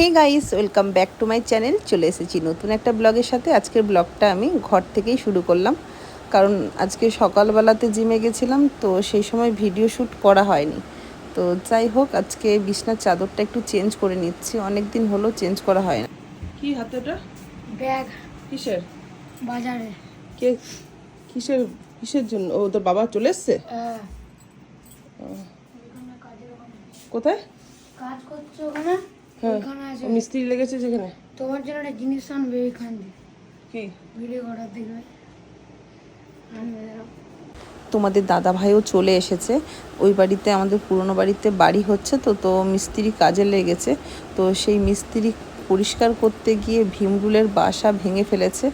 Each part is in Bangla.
Hey guys welcome back to my channel চলে এসেছি নতুন একটা ব্লগের সাথে। আজকের ব্লগটা আমি ঘর থেকেই শুরু করলাম। কারণ আজকে সকালবেলাতে জিমে গেছিলাম তো সেই সময় ভিডিও শ্যুট করা হয়নি। তো যাই হোক আজকে বিছনার চাদরটা একটু চেঞ্জ করে নিচ্ছি। অনেক দিন হলো চেঞ্জ করা হয় না। কি হাতে ওটা ব্যাগ। কিসের? বাজারে। কে? কিসের কিসের জন্য? ও তোর বাবা চলে এসছে? কোথায়? কাজ করছ ওখানে। হ্যাঁ ওখানে আছে? ও মিস্ত্রি লেগেছে যেখানে তোমার জন্য একটা জিনিস আনবে দিয়ে। কি? ভিডিও করার দেখবে আনবে। তোমাদের দাদা ভাইও চলে এসেছে। ওই বাড়িতে আমাদের পুরনো বাড়িতে বাড়ি হচ্ছে তো তো মিস্ত্রি কাজে লেগেছে। তো সেই মিস্ত্রি পরিষ্কার করতে গিয়ে ভীমরুলের বাসা ভেঙে ফেলেছে।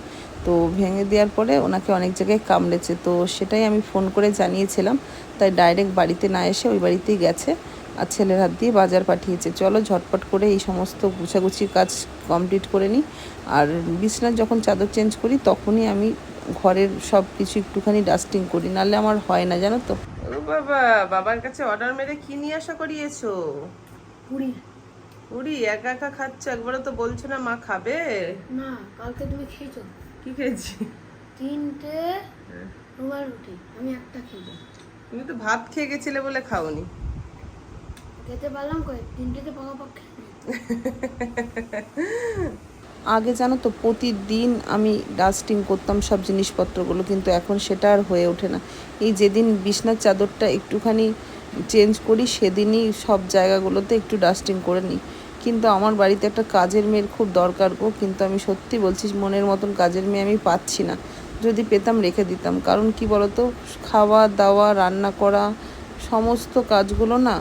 তো ভেঙে দেওয়ার পরে ওনাকে অনেক জায়গায় কামড়েছে। তো সেটাই আমি ফোন করে জানিয়েছিলাম। তাই ডাইরেক্ট বাড়িতে না এসে ওই বাড়িতেই গেছে। আর ছেলের হাত দিয়ে বাজার পাঠিয়েছে। চলো ঝটপট করে এই সমস্ত গুছাগুছির কাজ কমপ্লিট করে নিই। আর বিছনার যখন চাদর চেঞ্জ করি তখনই আমি ঘরের সব কিছু একটুখানি ডাস্টিং করি। নাহলে আমার হয় না জানো তো? ও বাবা বাবার কাছে অর্ডার মেরে কি নিয়ে আশা করিয়েছো? পুরি। উড়ি একা একা খাচ্ছ? একবারও তো বলছো না মা খাবে? না কালকে তুমি খেয়েছো। কি খেয়েছি? তিনটে রুমাল রুটি আমি একটা খেয়েছি তুমি তো ভাত খেয়ে গেছিলে বলে খাওনি। আগে জানো তো, প্রতিদিন আমি ডাস্টিং করতাম সব জিনিসপত্রগুলো, কিন্তু এখন সেটা আর হয়ে ওঠে না। এই যেদিন বিছনার চাদরটা একটুখানি চেঞ্জ করি, সেদিনই সব জায়গাগুলোতে একটু ডাস্টিং করে নিই। কিন্তু আমার বাড়িতে একটা কাজের মেয়ের খুব দরকার গো, কিন্তু আমি সত্যি বলছি, মনের মতন কাজের মেয়ে আমি পাচ্ছি না। যদি পেতাম রেখে দিতাম। কারণ কি বলতো খাওয়া দাওয়া রান্না করা, সমস্ত কাজগুলো না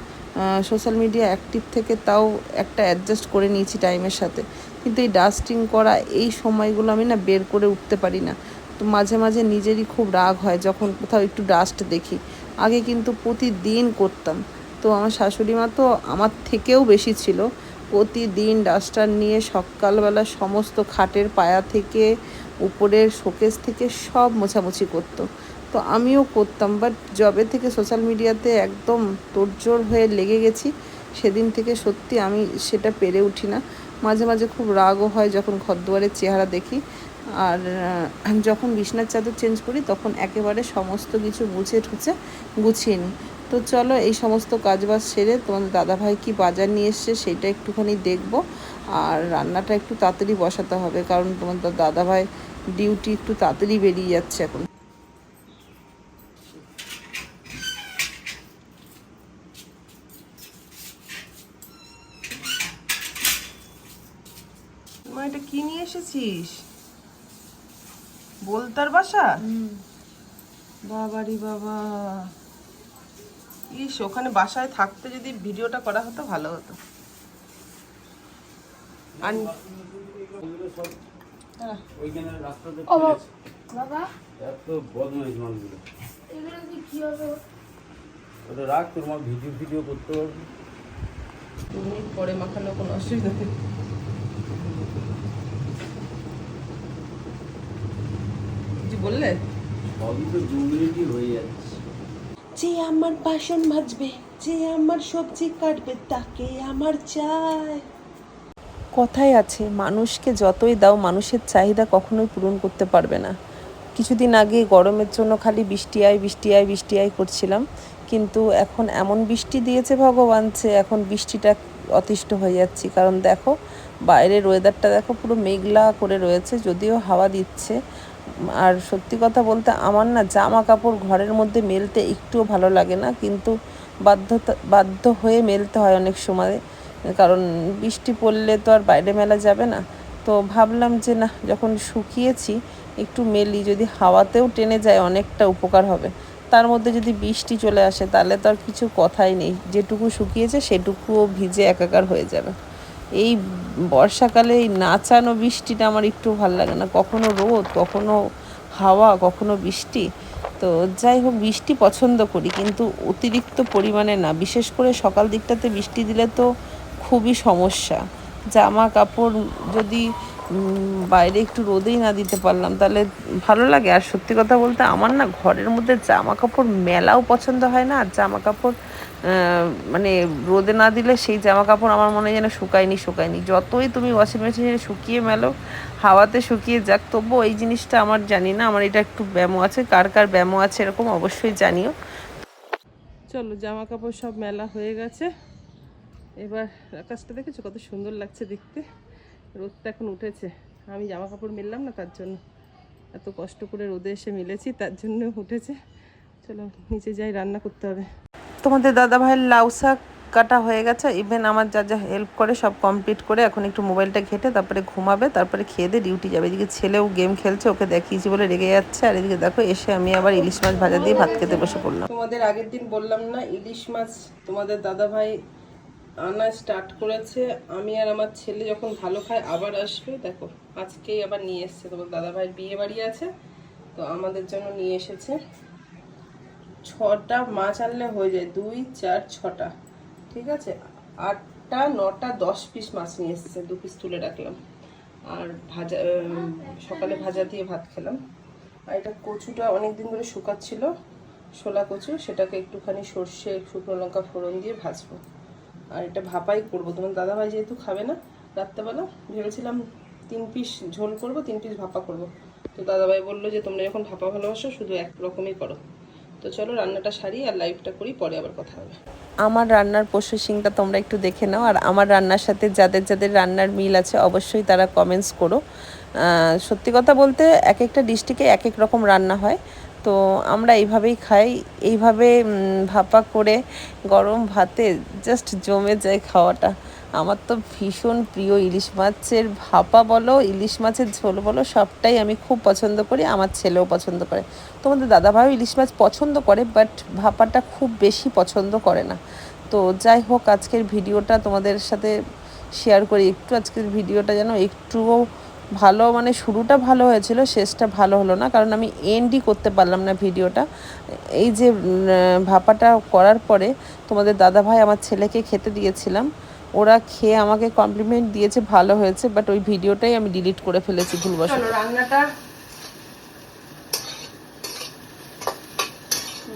সোশ্যাল মিডিয়া অ্যাক্টিভ থেকে তাও একটা অ্যাডজাস্ট করে নিয়েছি টাইমের সাথে। কিন্তু এই ডাস্টিং করা এই সময়গুলো আমি না বের করে উঠতে পারি না। তো মাঝে মাঝে নিজেরই খুব রাগ হয় যখন কোথাও একটু ডাস্ট দেখি। আগে কিন্তু প্রতিদিন করতাম। তো আমার শাশুড়ি মা তো আমার থেকেও বেশি ছিল। প্রতিদিন ডাস্টার নিয়ে সকালবেলা সমস্ত খাটের পায়া থেকে, উপরের শোকেস থেকে সব মোছামুছি করতো। তো আমিও করতাম বাট জবে থেকে সোশ্যাল মিডিয়াতে একদম তোড়জোড় হয়ে লেগে গেছি। সেদিন থেকে সত্যি আমি সেটা পেরে উঠি না। মাঝে মাঝে খুব রাগও হয় যখন ঘরদুয়ারের চেহারা দেখি। আর যখন বিছনার চাদর চেঞ্জ করি, তখন একেবারে সমস্ত কিছু মুছে ঠুছে গুছিয়ে নিই। তো চলো এই সমস্ত কাজবাজ সেরে তোমাদের দাদাভাই কি বাজার নিয়ে এসছে সেটা একটুখানি দেখব। আর রান্নাটা একটু তাড়াতাড়ি বসাতে হবে, কারণ তোমাদের দাদাভাই ডিউটি একটু তাড়াতাড়ি বেরিয়ে যাচ্ছে এখন মা এটা কি নিয়ে এসেছিস বলতার বাসা? বাবারি বাবা। ইস ওখানে বাসায় থাকতে যদি ভিডিওটা করা হতো ভালো হতো। রাখ তোর মা ভিডিও ভিডিও করতে পারবি। পরে মাখালেও কোনো অসুবিধা নেই। বললে? হয়ে যে আমার বাসন মাজবে যে আমার সবজি কাটবে তাকে আমার চাই। কথাই আছে মানুষকে যতই দাও মানুষের চাহিদা কখনোই পূরণ করতে পারবে না। কিছুদিন আগে গরমের জন্য খালি বৃষ্টি আয় বৃষ্টি আয় বৃষ্টি আয় করছিলাম। কিন্তু এখন এমন বৃষ্টি দিয়েছে ভগবান যে এখন বৃষ্টিটা অতিষ্ঠ হয়ে যাচ্ছি। কারণ দেখো বাইরের ওয়েদারটা দেখো পুরো মেঘলা করে রয়েছে যদিও হাওয়া দিচ্ছে। আর সত্যি কথা বলতে আমার না জামা কাপড় ঘরের মধ্যে মেলতে একটুও ভালো লাগে না, কিন্তু বাধ্যতা, বাধ্য হয়ে মেলতে হয় অনেক সময়। কারণ বৃষ্টি পড়লে তো আর বাইরে মেলা যাবে না। তো ভাবলাম যে না, যখন শুকিয়েছি, একটু মেলি, যদি হাওয়াতেও টেনে যায় অনেকটা উপকার হবে। তার মধ্যে যদি বৃষ্টি চলে আসে, তাহলে তো আর কিছু কথাই নেই। যেটুকু শুকিয়েছে, সেটুকুও ভিজে একাকার হয়ে যাবে। এই বর্ষাকালে এই নাচানো বৃষ্টিটা আমার একটু ভালো লাগে না। কখনো রোদ, কখনো হাওয়া, কখনো বৃষ্টি। তো যাই হোক, বৃষ্টি পছন্দ করি, কিন্তু অতিরিক্ত পরিমাণে না। বিশেষ করে সকাল দিকটাতে বৃষ্টি দিলে তো খুবই সমস্যা। জামা কাপড় যদি বাইরে একটু রোদেই না দিতে পারলাম, তাহলে ভালো লাগে। আর সত্যি কথা বলতে, আমার না ঘরের মধ্যে জামা কাপড় মেলাও পছন্দ হয় না, আর জামা কাপড় মানে রোদে না দিলে সেই জামা কাপড় আমার মনে হয় যেন শুকায়নি শুকায়নি। যতই তুমি ওয়াশিং মেশিনে শুকিয়ে মেলো, হাওয়াতে শুকিয়ে যাক, তবুও এই জিনিসটা আমার জানি না, আমার এটা একটু ব্যামো আছে, কার কার ব্যামো আছে এরকম অবশ্যই জানিও। চলো জামা কাপড় সব মেলা হয়ে গেছে। এবার আকাশটা দেখেছ কত সুন্দর লাগছে দেখতে? রোদটা এখন উঠেছে। আমি জামা কাপড় মিললাম না তার জন্য। এত কষ্ট করে রোদে এসে মিলেছি, তার জন্য উঠেছে। চলো, নিচে যাই, রান্না করতে হবে। তোমাদের দাদা ভাইয়ের লাউ শাক কাটা হয়ে গেছে। ইভেন আমার যা যা হেল্প করে সব কমপ্লিট করে এখন একটু মোবাইলটা ঘেটে তারপরে ঘুমাবে, তারপরে খেয়ে দিয়ে ডিউটি যাবে। এদিকে ছেলেও গেম খেলছে, ওকে দেখিয়েছি বলে রেগে যাচ্ছে। আর এদিকে দেখো, এসে আমি আবার ইলিশ মাছ ভাজা দিয়ে ভাত খেতে বসে পড়লাম। তোমাদের আগের দিন বললাম না, ইলিশ মাছ তোমাদের দাদা ভাই আনা স্টার্ট করেছে। আমি আর আমার ছেলে যখন ভালো খায়, আবার আসবে। দেখো, আজকেই আবার নিয়ে এসছে তোমার দাদা ভাইয়ের বিয়ে বাড়ি আছে, তো আমাদের জন্য নিয়ে এসেছে। ছটা মাছ আনলে হয়ে যায় দুই, চার, ছটা। ঠিক আছে? আটটা, নটা, দশ পিস মাছ নিয়ে এসেছে, দু পিস তুলে রাখলাম। আর ভাজা সকালে ভাজা দিয়ে ভাত খেলাম। আর এটা কচুটা অনেক দিন ধরে শুকাচ্ছিল শোলা কচু, সেটাকে একটুখানি সর্ষে, শুকনো লঙ্কা ফোড়ন দিয়ে ভাজবো। আর এটা ভাপাই করব। তোমার দাদাভাই যেহেতু খাবে না রাত্রেবেলা, ভেবেছিলাম তিন পিস ঝোল করব, তিন পিস ভাপা করব। তো দাদাভাই বলল যে, তোমরা যখন ভাপা ভালোবাসো, শুধু এক রকমই করো। তো চলো রান্নাটা সারি আর লাইভটা করি, পরে আবার কথা হবে। আমার রান্নার প্রসেসিংটা তোমরা একটু দেখে নাও, আর আমার রান্নার সাথে যাদের যাদের রান্নার মিল আছে অবশ্যই তারা কমেন্টস করো। সত্যি কথা বলতে এক একটা ডিস্ট্রিক্টে এক এক রকম রান্না হয়, তো আমরা এইভাবেই খাই। এইভাবে ভাপা করে গরম ভাতে জাস্ট জমে যায় খাওয়াটা। আমার তো ভীষণ প্রিয় ইলিশ মাছের ভাপা বলো, ইলিশ মাছের ঝোল বলো, সবটাই আমি খুব পছন্দ করি, আমার ছেলেও পছন্দ করে। তোমাদের দাদাভাইও ইলিশ মাছ পছন্দ করে বাট ভাপাটা খুব বেশি পছন্দ করে না। তো যাই হোক, আজকের ভিডিওটা তোমাদের সাথে শেয়ার করি। একটু আজকের ভিডিওটা যেন একটুও ভালো মানে শুরুটা ভালো হয়েছিল, শেষটা ভালো হলো না, কারণ আমি এন্ডই করতে পারলাম না ভিডিওটা। এই যে ভাপাটা করার পরে তোমাদের দাদা ভাই আমার ছেলেকে খেতে দিয়েছিলাম। ওরা খেয়ে আমাকে কমপ্লিমেন্ট দিয়েছে, ভালো হয়েছে বাট ওই ভিডিওটাই আমি ডিলিট করে ফেলেছি ভুলবশত। রান্নাটা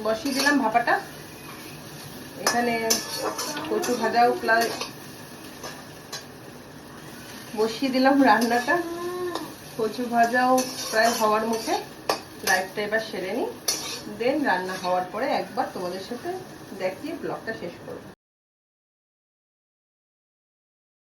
বসিয়ে দিলাম ভাপাটা। এখানে কচু ভাজাও প্লাস বসিয়ে দিলাম রান্নাটা। কচু ভাজাও প্রায় হওয়ার মুখে। লাইফটা এবার সেরে নিই। দেন রান্না হওয়ার পরে একবার তোমাদের সাথে দেখিয়ে ব্লগটা শেষ করব।